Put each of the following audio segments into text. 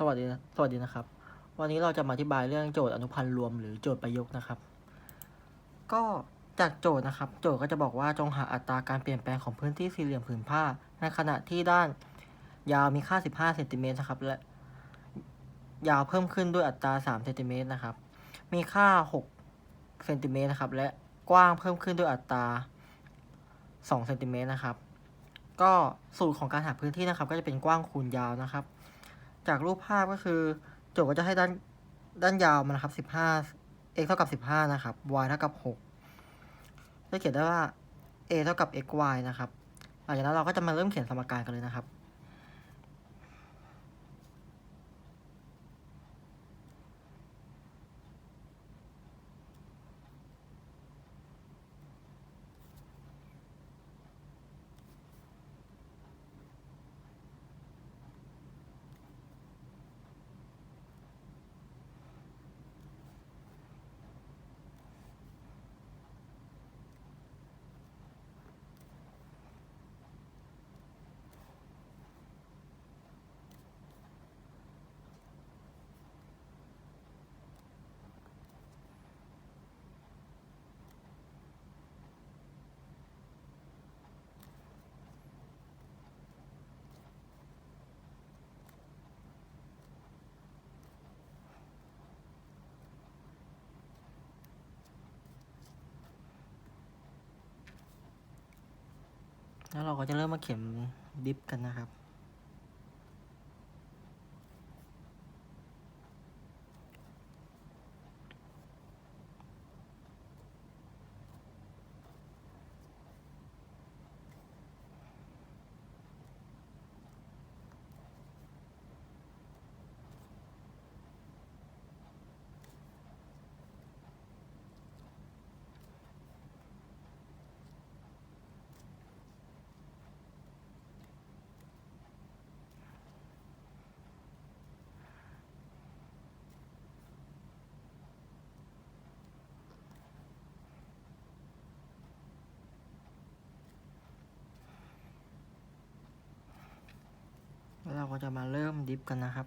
สวัสดีนะสวัสดีนะครับ วันนี้เราจะมาอธิบายเรื่องโจทย์อนุพันธ์รวมหรือโจทย์ประยุกต์นะครับ ก็จากโจทย์นะครับ โจทย์ก็จะบอกว่าจงหาอัตราการเปลี่ยนแปลงของพื้นที่สี่เหลี่ยมผืนผ้า ในขณะที่ด้านยาวมีค่า 15เซนติเมตรนะครับ และ ยาวเพิ่มขึ้นด้วยอัตรา3เซนติเมตรนะครับ มีค่า6เซนติเมตรนะครับ และกว้างเพิ่มขึ้นด้วยอัตรา2เซนติเมตรนะครับ ก็สูตรของการหาพื้นที่นะครับ ก็จะเป็นกว้างคูณยาวนะครับ จากรูปภาพก็คือ โจทย์ก็จะให้ด้านด้านยาวมันนะครับ15 x เท่ากับ15นะครับ y เท่ากับ6จะเขียนได้ว่า a เท่ากับ x y นะครับหลังจากนั้นเราก็จะมาเริ่มเขียนสมการกันเลยนะครับ แล้วเราก็จะเริ่มมาเข็มดิฟกันนะครับ ก็จะมาเริ่มดิฟกันนะครับ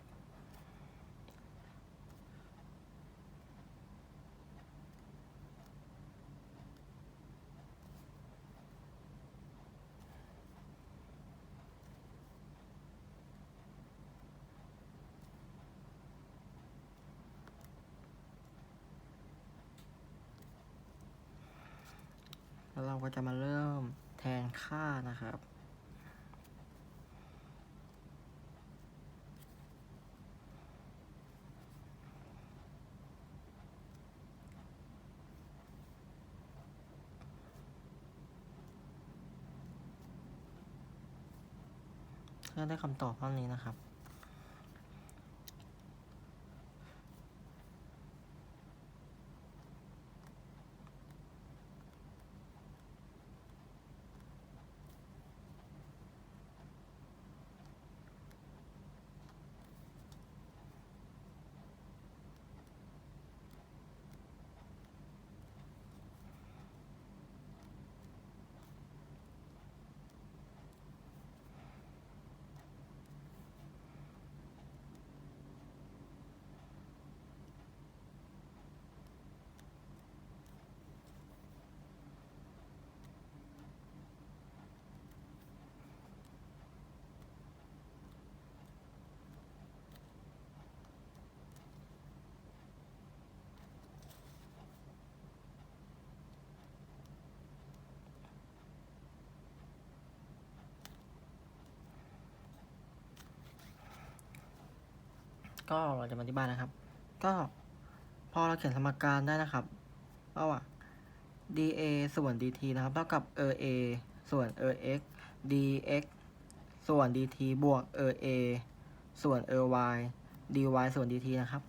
แล้วเราก็จะมาเริ่มแทนค่านะครับ ก็ได้คำตอบเท่านี้นะครับ ก็เราจะมาอธิบายนะครับ ก็พอเราเขียนสมการได้นะครับระหว่าง dA ส่วน dt นะครับ เท่ากับ a ส่วน ex dx ส่วน dt บวก a ส่วน ey dy ส่วน dt นะครับ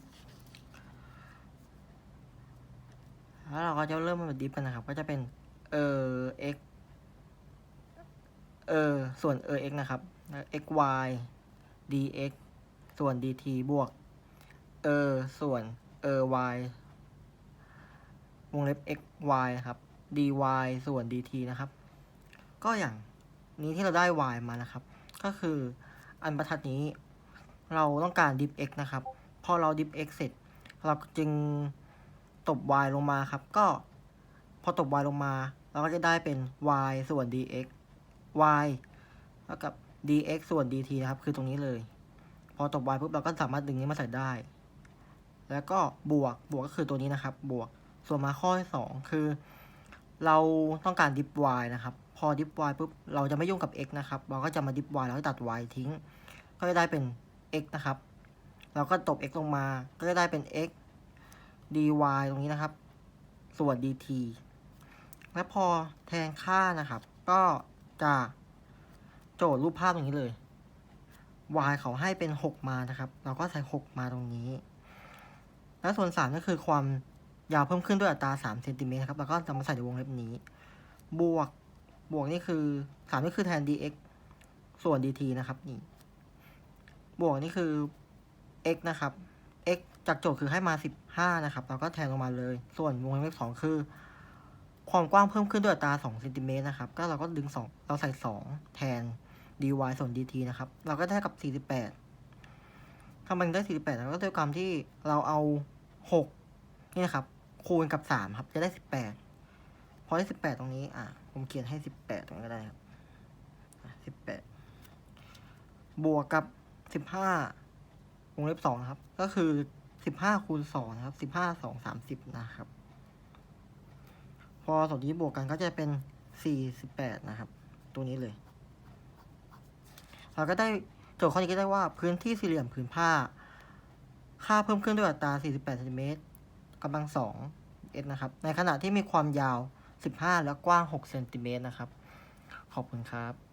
แล้วเราก็จะเริ่มมาดิฟกันนะครับ ก็จะเป็น ex เออส่วน ex นะครับ xy dx ส่วน dt บวก เออส่วนเออ y วงเล็บ x y นะครับ dy ส่วน dt นะครับ ก็อย่างนี้ที่เราได้ y มานะครับ ก็คืออันบรรทัดนี้เราต้องการ diff x นะครับ พอเรา diff x เสร็จ เราจึงตบ y ลงมาครับ ก็พอตบ y ลงมา เราก็จะได้เป็น y ส่วน dx y แล้วกับ dx ส่วน dt นะครับ คือตรงนี้เลย พอตบ y ปุ๊บเราก็สามารถดึงนี้มาใส่ได้ แล้วก็บวกบวกก็คือตัวนี้นะครับ บวกส่วนมาข้อที่สองคือ เราต้องการ diff y นะครับ พอ diff y ปุ๊บเราจะไม่ยุ่งกับ x นะครับ เราก็จะมา diff y แล้วก็ตัด y ทิ้ง ก็จะได้เป็น x นะครับ เราก็ตบ x ลงมา ก็จะได้เป็น x dy ตรงนี้นะครับ ส่วน dt และพอแทนค่านะครับ ก็จะโจทย์รูปภาพตรงนี้เลย y เขาให้เป็น 6 มานะครับ เราก็ใส่ 6 มาตรงนี้ และส่วน 3 ก็คือความยาวเพิ่มขึ้นด้วยอัตรา3เซนติเมตรครับ แล้วก็จะมาใส่ในวงเล็บนี้ บวก บวกนี่คือ 3 นี่คือแทน dx ส่วน dt นะครับนี่ บวกนี่คือ x นะครับ x จากโจทย์คือให้มา 15 นะครับ เราก็แทนลงมาเลย ส่วนวงเล็บ2คือ ความกว้างเพิ่มขึ้นด้วยอัตรา2เซนติเมตรนะครับ ก็เราก็ดึง 2 เราใส่ 2 แทน dy ส่วน dt นะครับ เราก็ได้กับ 48ทำไมถึงได้ 48แล้วก็ด้วยความที่เราเอา 6 นี่นะครับ คูณกับ 3 ครับ จะได้ 18 พอได้ 18 ตรงนี้ อะ ผมเขียนให้ 18 ตรงนี้ก็ได้ครับ 18 บวกกับ 15วงเล็บ2นะครับ ก็คือ 15คูณ2นะครับ 15 2 30 นะครับ พอสองนี้บวกกันก็จะเป็น 48 นะครับ ตัวนี้เลย เราก็ได้โจทย์ข้อนี้ก็ได้ว่าพื้นที่สี่เหลี่ยมผืนผ้า ค่าเพิ่มขึ้นด้วยอัตรา 48เซนติเมตรกำลัง2 s นะครับ ในขณะที่มีความยาว 15 และกว้าง 6 เซนติเมตรนะครับ ขอบคุณครับ